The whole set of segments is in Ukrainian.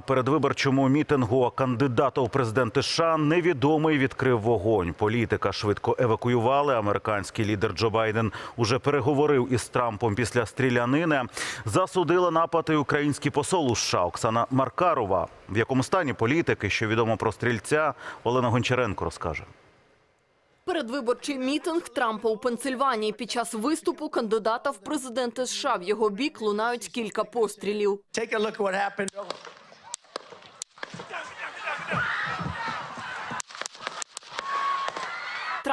Передвиборчому мітингу кандидата у президенти США невідомий відкрив вогонь. Політика швидко евакуювали. Американський лідер Джо Байден уже переговорив із Трампом після стрілянини. Засудила напад і український посол у США Оксана Маркарова. В якому стані політики, що відомо про стрільця, Олена Гончаренко розкаже. Передвиборчий мітинг Трампа у Пенсильванії під час виступу кандидата в президенти США в його бік лунають кілька пострілів.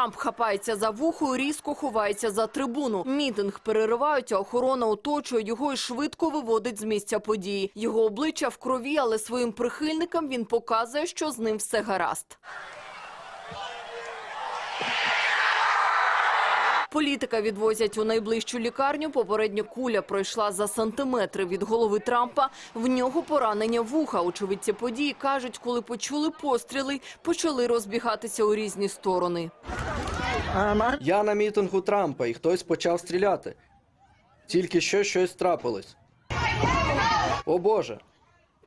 Трамп хапається за вухо різко ховається за трибуну. Мітинг переривають, а охорона оточує його і швидко виводить з місця події. Його обличчя в крові, але своїм прихильникам він показує, що з ним все гаразд. Політика відвозять у найближчу лікарню. Попередньо куля пройшла за сантиметри від голови Трампа. В нього поранення вуха. Очевидці події кажуть, коли почули постріли, почали розбігатися у різні сторони. Я на мітингу Трампа, і хтось почав стріляти. Тільки що щось трапилось. О Боже.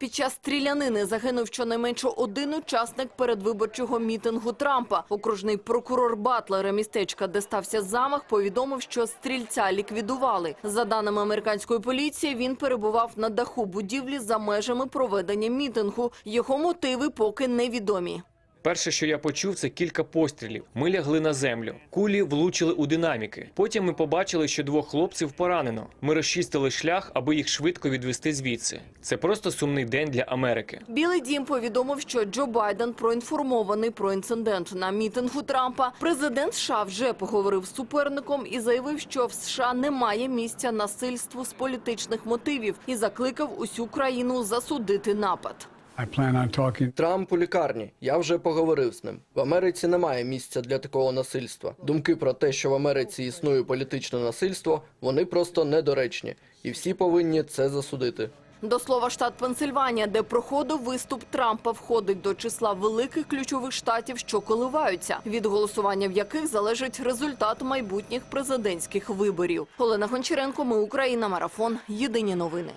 Під час стрілянини загинув щонайменше один учасник передвиборчого мітингу Трампа. Окружний прокурор Батлера містечка, де стався замах, повідомив, що стрільця ліквідували. За даними американської поліції, він перебував на даху будівлі за межами проведення мітингу. Його мотиви поки невідомі. Перше, що я почув, це кілька пострілів. Ми лягли на землю. Кулі влучили у динаміки. Потім ми побачили, що двох хлопців поранено. Ми розчистили шлях, аби їх швидко відвести звідси. Це просто сумний день для Америки. Білий дім повідомив, що Джо Байден проінформований про інцидент на мітингу Трампа. Президент США вже поговорив з суперником і заявив, що в США немає місця насильству з політичних мотивів і закликав усю країну засудити напад. Трамп у лікарні. Я вже поговорив з ним. В Америці немає місця для такого насильства. Думки про те, що в Америці існує політичне насильство, вони просто недоречні, і всі повинні це засудити. До слова, штат Пенсильванія, де проходив виступ Трампа, входить до числа великих ключових штатів, що коливаються, від голосування в яких залежить результат майбутніх президентських виборів. Олена Гончаренко, ми Україна, марафон. Єдині новини.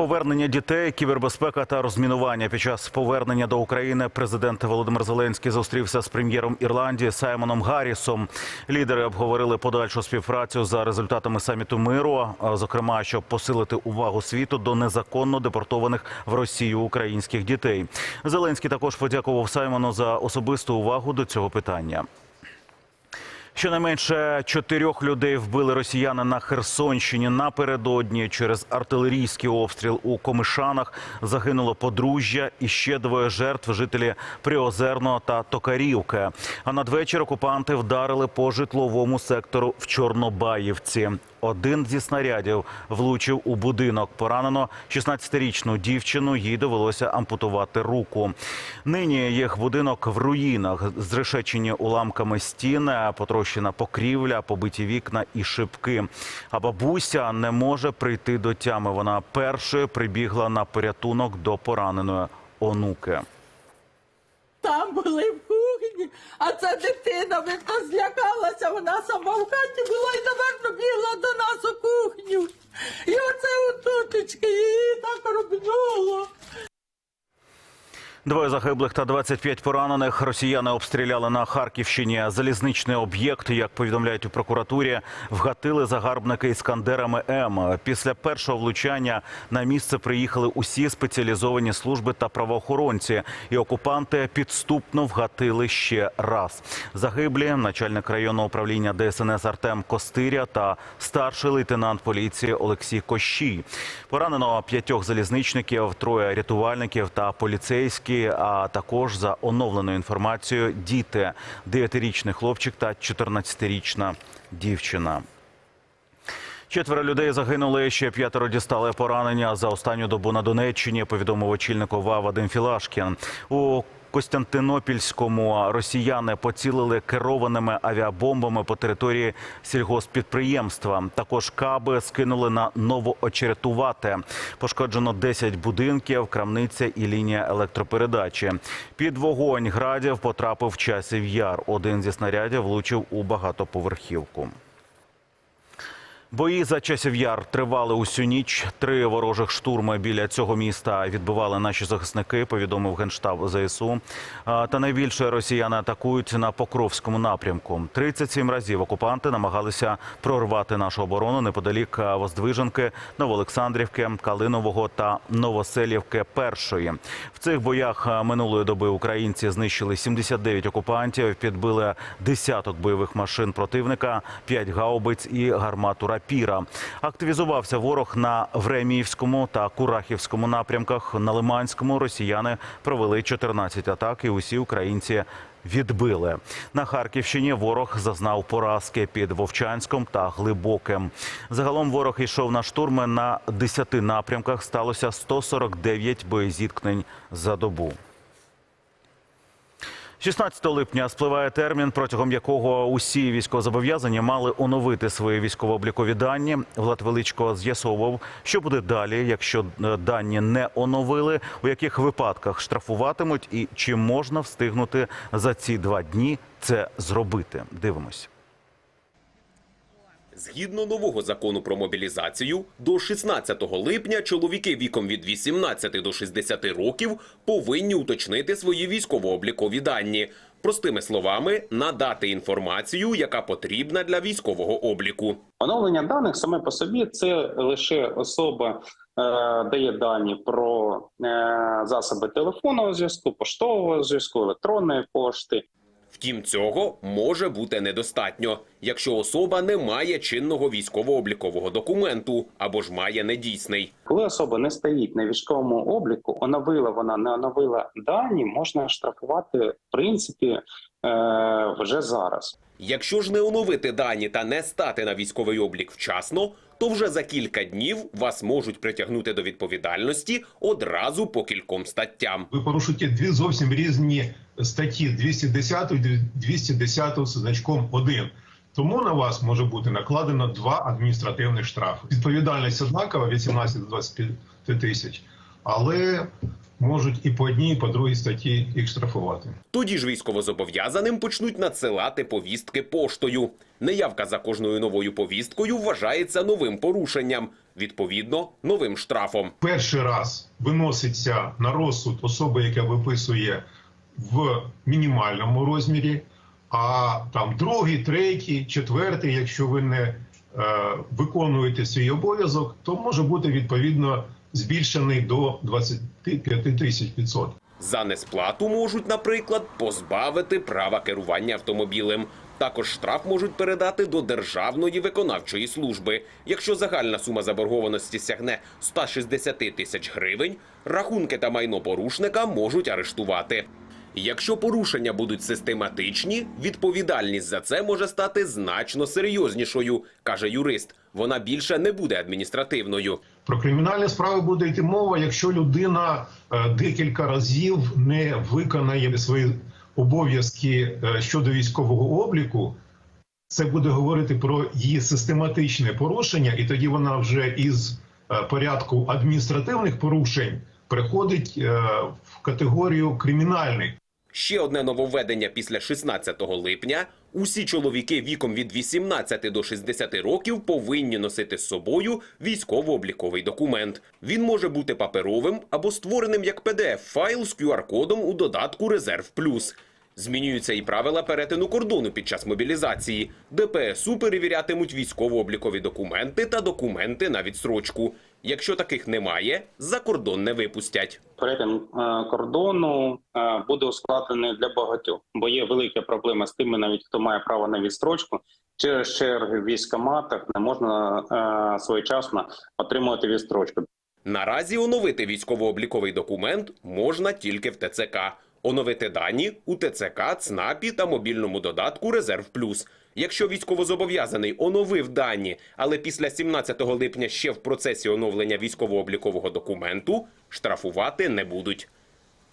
Повернення дітей, кібербезпека та розмінування. Під час повернення до України президент Володимир Зеленський зустрівся з прем'єром Ірландії Саймоном Гаррісом. Лідери обговорили подальшу співпрацю за результатами саміту миру, зокрема, щоб посилити увагу світу до незаконно депортованих в Росію українських дітей. Зеленський також подякував Саймону за особисту увагу до цього питання. Щонайменше чотирьох людей вбили росіяни на Херсонщині. Напередодні через артилерійський обстріл у Комишанах загинуло подружжя і ще двоє жертв жителі Приозерного та Токарівки. А надвечір окупанти вдарили по житловому сектору в Чорнобаївці. Один зі снарядів влучив у будинок. Поранено 16-річну дівчину. Їй довелося ампутувати руку. Нині їх будинок в руїнах, зрешечені уламками стіни, потрощена покрівля, побиті вікна і шибки. А бабуся не може прийти до тями. Вона першою прибігла на порятунок до пораненої онуки. Там були в кухні, а ця дитина, видно, злякалася, вона сама в хаті була і, напевно, бігла до нас у кухню. І оце отутечки її так робнуло. Двоє загиблих та 25 поранених росіяни обстріляли на Харківщині залізничний об'єкт. Як повідомляють у прокуратурі, вгатили загарбники іскандерами М. Після першого влучання на місце приїхали усі спеціалізовані служби та правоохоронці, і окупанти підступно вгатили ще раз. Загиблі начальник районного управління ДСНС Артем Костиря та старший лейтенант поліції Олексій Кощій. Поранено п'ятьох залізничників, троє рятувальників та поліцейські. А також за оновленою інформацією діти – 9-річний хлопчик та 14-річна дівчина. Четверо людей загинули, ще п'ятеро дістали поранення за останню добу на Донеччині. Повідомив очільник ОВА Вадим Філашкін. У Костянтинопільському росіяни поцілили керованими авіабомбами по території сільгоспідприємства. Також каби скинули на новоочеретувати. Пошкоджено 10 будинків, крамниця і лінія електропередачі. Під вогонь градів потрапив часів яр. Один зі снарядів влучив у багатоповерхівку. Бої за часів яр тривали усю ніч. Три ворожих штурми біля цього міста відбивали наші захисники. Повідомив генштаб ЗСУ. Та найбільше росіяни атакують на Покровському напрямку. 37 разів окупанти намагалися прорвати нашу оборону неподалік Воздвиженки, Новоолександрівки, Калинового та Новоселівки. Першої в цих боях минулої доби українці знищили 79 окупантів, підбили десяток бойових машин противника, 5 гаубиць і гармату рапіра. Активізувався ворог на Времіївському та Курахівському напрямках. На Лиманському росіяни провели 14 атак, і усі українці відбили. На Харківщині ворог зазнав поразки під Вовчанськом та Глибоким. Загалом ворог йшов на штурми на 10 напрямках. Сталося 149 боєзіткнень за добу. 16 липня спливає термін, протягом якого усі військовозобов'язані мали оновити свої військово-облікові дані. Влад Величко з'ясовував, що буде далі, якщо е, дані не оновили, у яких випадках штрафуватимуть і чи можна встигнути за ці два дні це зробити. Дивимось. Згідно нового закону про мобілізацію, до 16 липня чоловіки віком від 18 до 60 років повинні уточнити свої військово-облікові дані. Простими словами, надати інформацію, яка потрібна для військового обліку. Оновлення даних саме по собі це лише особа е, дає дані про е, засоби телефонного зв'язку, поштового зв'язку, електронної пошти. Втім, цього може бути недостатньо, якщо особа не має чинного військово-облікового документу або ж має недійсний. Коли особа не стоїть на військовому обліку, оновила вона, не оновила дані, можна штрафувати в принципі е, вже зараз. Якщо ж не оновити дані та не стати на військовий облік вчасно, то вже за кілька днів вас можуть притягнути до відповідальності одразу по кільком статтям. ви порушуєте дві зовсім різні статті 210 і 210 з значком 1. Тому на вас може бути накладено два адміністративних штрафи. Відповідальність однакова від 17 до 25 тисяч, але можуть і по одній, і по другій статті їх штрафувати. Тоді ж військовозобов'язаним почнуть надсилати повістки поштою. Неявка за кожною новою повісткою вважається новим порушенням, відповідно, новим штрафом. Перший раз виноситься на розсуд особи, яка виписує в мінімальному розмірі, а там другий, третій, четвертий, якщо ви не е, виконуєте свій обов'язок, то може бути відповідно збільшений до 25 тисяч 500. За несплату можуть, наприклад, позбавити права керування автомобілем. Також штраф можуть передати до Державної виконавчої служби. Якщо загальна сума заборгованості сягне 160 тисяч гривень, рахунки та майно порушника можуть арештувати. Якщо порушення будуть систематичні, відповідальність за це може стати значно серйознішою, каже юрист. Вона більше не буде адміністративною. Про кримінальні справи буде йти мова, якщо людина е, декілька разів не виконає свої обов'язки е, щодо військового обліку. Це буде говорити про її систематичне порушення, і тоді вона вже із е, порядку адміністративних порушень переходить в категорію кримінальних. Ще одне нововведення після 16 липня. Усі чоловіки віком від 18 до 60 років повинні носити з собою військово-обліковий документ. Він може бути паперовим або створеним як PDF-файл з QR-кодом у додатку «Резерв Плюс». Змінюються і правила перетину кордону під час мобілізації. ДПСУ перевірятимуть військово-облікові документи та документи на відстрочку. Якщо таких немає, за кордон не випустять. Перетин е, кордону е, буде ускладнений для багатьох, бо є велика проблема з тими, навіть хто має право на відстрочку. Через черги в військоматах не можна е, своєчасно отримувати відстрочку. Наразі оновити військово-обліковий документ можна тільки в ТЦК. Оновити дані у ТЦК, ЦНАПі та мобільному додатку «Резерв Плюс». Якщо військовозобов'язаний оновив дані, але після 17 липня ще в процесі оновлення військово-облікового документу, штрафувати не будуть.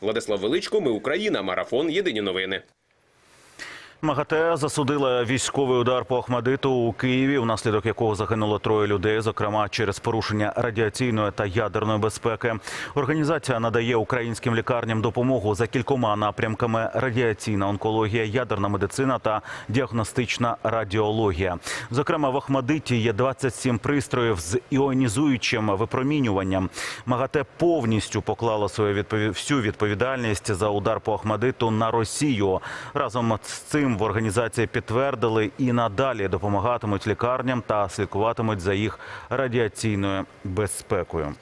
Владислав Величко, ми Україна, Марафон, Єдині новини. МАГАТЕ засудила військовий удар по Ахмадиту у Києві, внаслідок якого загинуло троє людей, зокрема через порушення радіаційної та ядерної безпеки. Організація надає українським лікарням допомогу за кількома напрямками: радіаційна онкологія, ядерна медицина та діагностична радіологія. Зокрема, в Ахмадиті є 27 пристроїв з іонізуючим випромінюванням. МАГАТЕ повністю поклала свою відпові... всю відповідальність за удар по Ахмадиту на Росію. Разом з цим в організації підтвердили і надалі допомагатимуть лікарням та слідкуватимуть за їх радіаційною безпекою.